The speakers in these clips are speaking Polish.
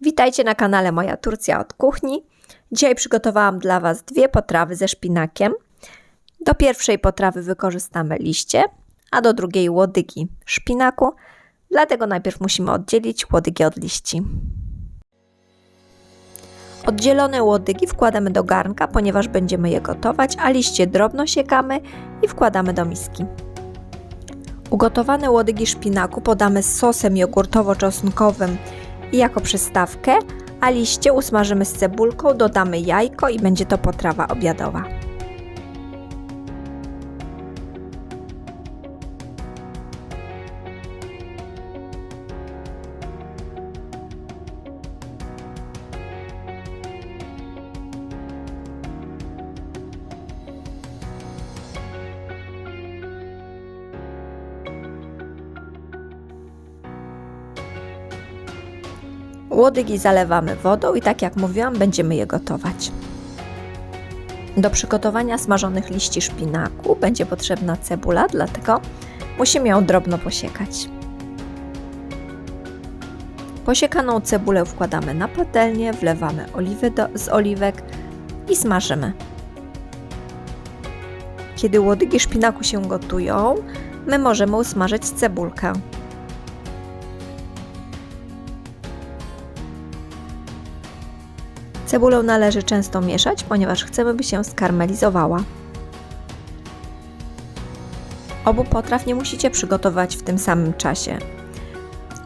Witajcie na kanale Moja Turcja od Kuchni. Dzisiaj przygotowałam dla Was dwie potrawy ze szpinakiem. Do pierwszej potrawy wykorzystamy liście, a do drugiej łodygi szpinaku. Dlatego najpierw musimy oddzielić łodygi od liści. Oddzielone łodygi wkładamy do garnka, ponieważ będziemy je gotować, a liście drobno siekamy i wkładamy do miski. Ugotowane łodygi szpinaku podamy z sosem jogurtowo-czosnkowym jako przystawkę, a liście usmażymy z cebulką, dodamy jajko i będzie to potrawa obiadowa. Łodygi zalewamy wodą i tak jak mówiłam, będziemy je gotować. Do przygotowania smażonych liści szpinaku będzie potrzebna cebula, dlatego musimy ją drobno posiekać. Posiekaną cebulę wkładamy na patelnię, wlewamy oliwy do, z oliwek i smażymy. Kiedy łodygi szpinaku się gotują, my możemy usmażyć cebulkę. Cebulę należy często mieszać, ponieważ chcemy, by się skarmelizowała. Obu potraw nie musicie przygotować w tym samym czasie.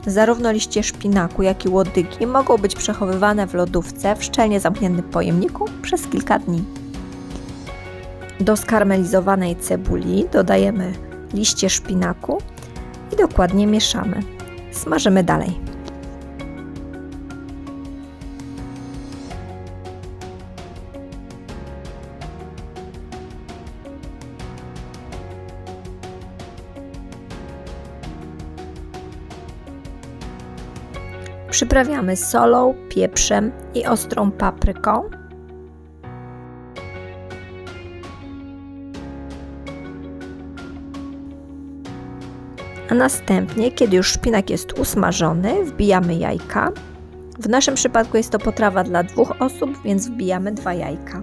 Zarówno liście szpinaku, jak i łodygi mogą być przechowywane w lodówce w szczelnie zamkniętym pojemniku przez kilka dni. Do skarmelizowanej cebuli dodajemy liście szpinaku i dokładnie mieszamy. Smażymy dalej. Przyprawiamy solą, pieprzem i ostrą papryką. A następnie, kiedy już szpinak jest usmażony, wbijamy jajka. W naszym przypadku jest to potrawa dla dwóch osób, więc wbijamy dwa jajka.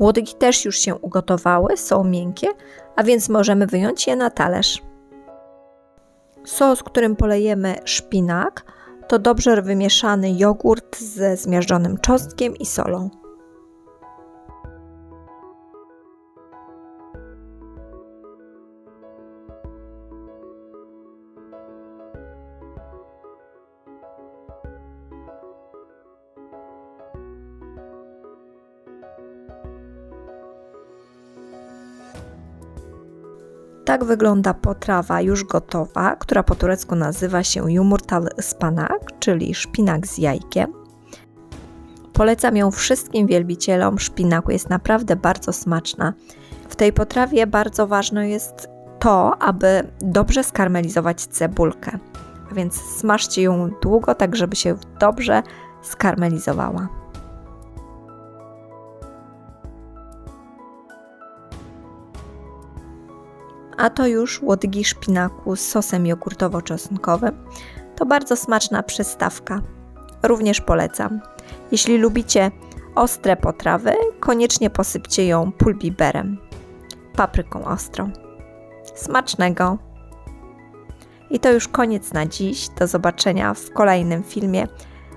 Łodygi też już się ugotowały, są miękkie, a więc możemy wyjąć je na talerz. Sos, którym polejemy szpinak, to dobrze wymieszany jogurt ze zmiażdżonym czosnkiem i solą. Tak wygląda potrawa już gotowa, która po turecku nazywa się yumurtal ıspanak, czyli szpinak z jajkiem. Polecam ją wszystkim wielbicielom szpinaku, jest naprawdę bardzo smaczna. W tej potrawie bardzo ważne jest to, aby dobrze skarmelizować cebulkę. A więc smażcie ją długo, tak żeby się dobrze skarmelizowała. A to już łodygi szpinaku z sosem jogurtowo-czosnkowym. To bardzo smaczna przystawka. Również polecam. Jeśli lubicie ostre potrawy, koniecznie posypcie ją pulbiberem, papryką ostrą. Smacznego! I to już koniec na dziś. Do zobaczenia w kolejnym filmie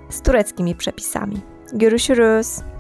z tureckimi przepisami. Görüşürüz!